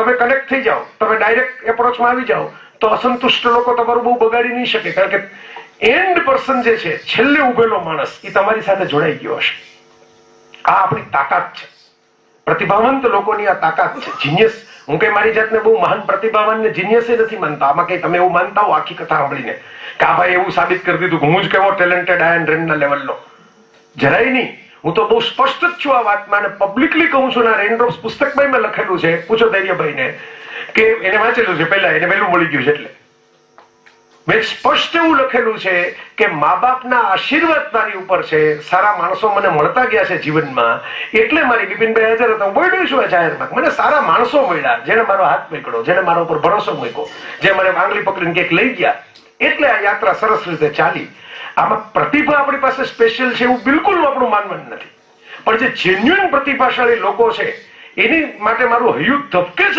તમે કનેક્ટ થઈ જાઓ, તમે ડાયરેક્ટ એપ્રોચમાં આવી જાઓ, તો અસંતુષ્ટ લોકો તમારું બહુ બગાડી નહીં શકે. કારણ કે એન્ડ પર્સન જે છે, છેલ્લે ઉભેલો માણસ એ તમારી સાથે જોડાઈ ગયો હશે. આ આપણી તાકાત છે. પ્રતિભાવંત લોકોની આ તાકાત છે. જીનિયસ હું કઈ મારી જાતને બહુ મહાન પ્રતિભાવાન ને જીનિયસે નથી માનતા. આમાં કઈ તમે એવું માનતા હો, આખી કથા સાંભળીને? કે આ ભાઈ એવું સાબિત કરી દીધું હું જ કેવો ટેલેન્ટેડ આયન રેનના લેવલનો જરાય નહીં. હું તો બહુ સ્પષ્ટ જ છું આ વાતમાં અને પબ્લિકલી કહું છું રેનડ્રોપ્સ પુસ્તકમાં મેં લખેલું છે, પૂછો ધૈર્યભાઈને, કે એને વાંચેલું છે પહેલા, એને વહેલું મળી ગયું છે એટલે. મેં સ્પષ્ટ એવું લખેલું છે કે મા બાપના આશીર્વાદ મારી ઉપર છે, સારા માણસો મને મળતા ગયા છે જીવનમાં, એટલે મારી બિપિનભાઈ હાજર હતા, હું બોલ્યું છું જાહેરમાં. મને સારા માણસો મળ્યા જેને મારો હાથ પકડ્યો જેને મારા ઉપર ભરોસો મૂક્યો, જે મને આંગળી પકડીને ક્યાંક લઈ ગયા. એટલે આ યાત્રા સરસ રીતે ચાલી. આમાં પ્રતિભા આપણી પાસે સ્પેશિયલ છે એવું બિલકુલ આપણું માનવાનું નથી. પણ જે જેન્યુઅન પ્રતિભાશાળી લોકો છે, એની માટે મારું હૈયું ધબકે છે